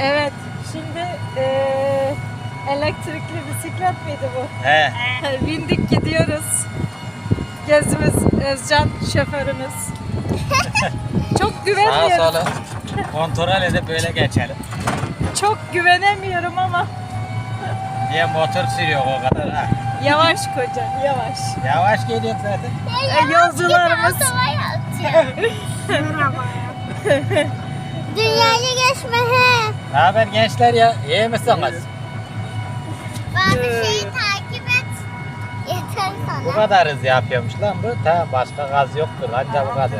Evet. Şimdi eee, elektrikli bisiklet miydi bu? He. Bindik gidiyoruz. Gezimiz Özcan şoförümüz. Çok Sağa güvenmiyorum. sola kontrol edip böyle geçelim. Çok güvenemiyorum ama Diye motor sürüyor o kadar ha. yavaş koca, yavaş. Yavaş geliyor zaten. E, yolcularımız Dünyayı geçme he. Ne haber gençler ya? İyi misiniz? Bazı şeyi takip et. Yeter Bu sana. kadar hız yapıyormuş lan bu. Ta başka gaz yoktur anca bu kadar.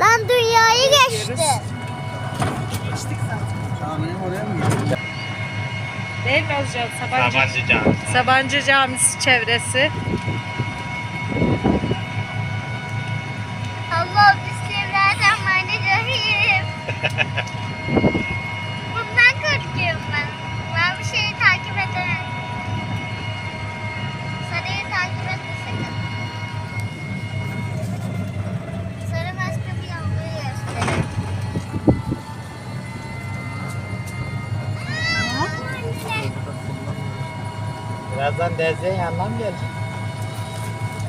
Lan dünyayı geçti. Değil mi Özcan? Sabancı, Sabancı can. Sabancı Camisi çevresi. Allah bismillahirrahmanirrahim. Bundan korkuyorum ben. Ben bir şeyi takip edemem. Sarıyı takip etme sakın. Sarı başka bir yolunu gösterir. Aa, anne. Birazdan Dezze'nin yanına mı gelecek?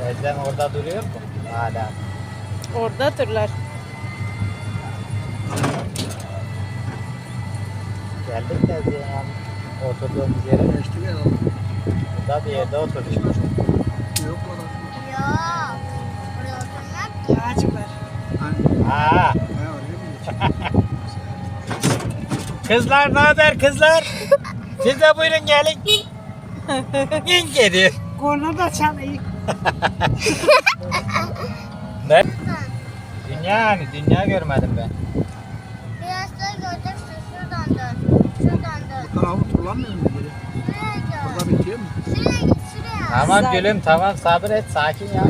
Dezzen orada duruyor mu? Hala. Oradadırlar. Geldik Dezze'nin yanına. Oturduğumuz yere. Burada bir yerde oturduk. Yok. Buraya oturmak ki. Ha. Kızlar ne haber kızlar? Siz de buyurun gelin. İn geliyor. Korna da çalayım. Ne? Dünya hani dünya görmedim ben. Turlanmıyor mu. Burada bitiyor mu? Şuraya git şuraya. Tamam Güzel. gülüm tamam sabır et sakin ya.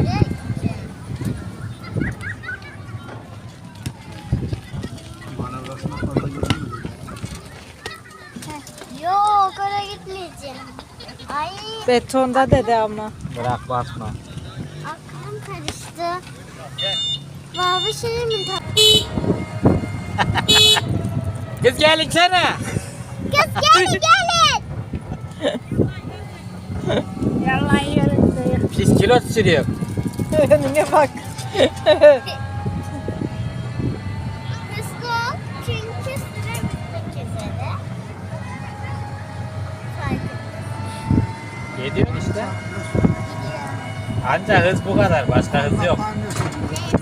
Manavrasına fazla. Yok oraya gitmeyeceğim. Ay Betonda dedi ama. Bırak basma. aklım karıştı. Mavi şey mi Kız gelin sana. Kız gelin gelin. Yalan yerinde. Pis kilot sürüyor. Önüne bak. Hızlı ol. Çünkü süre bitmek üzere. Fark Gidiyorsun işte. Anca hız bu kadar. Başka hız yok. Neyse.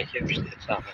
çekilmişti etrafı.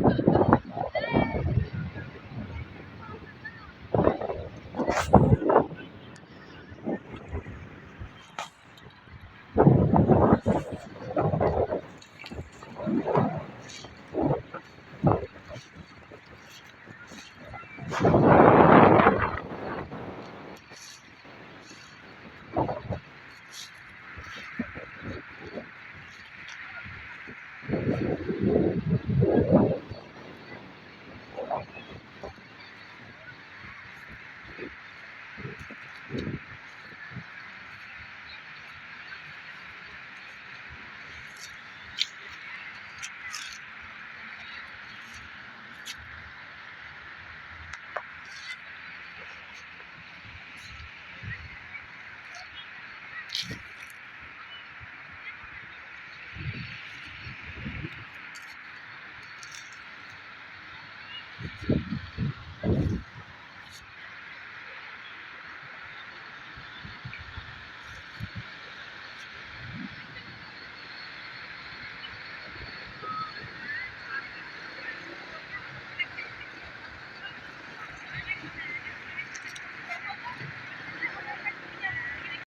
Thank you.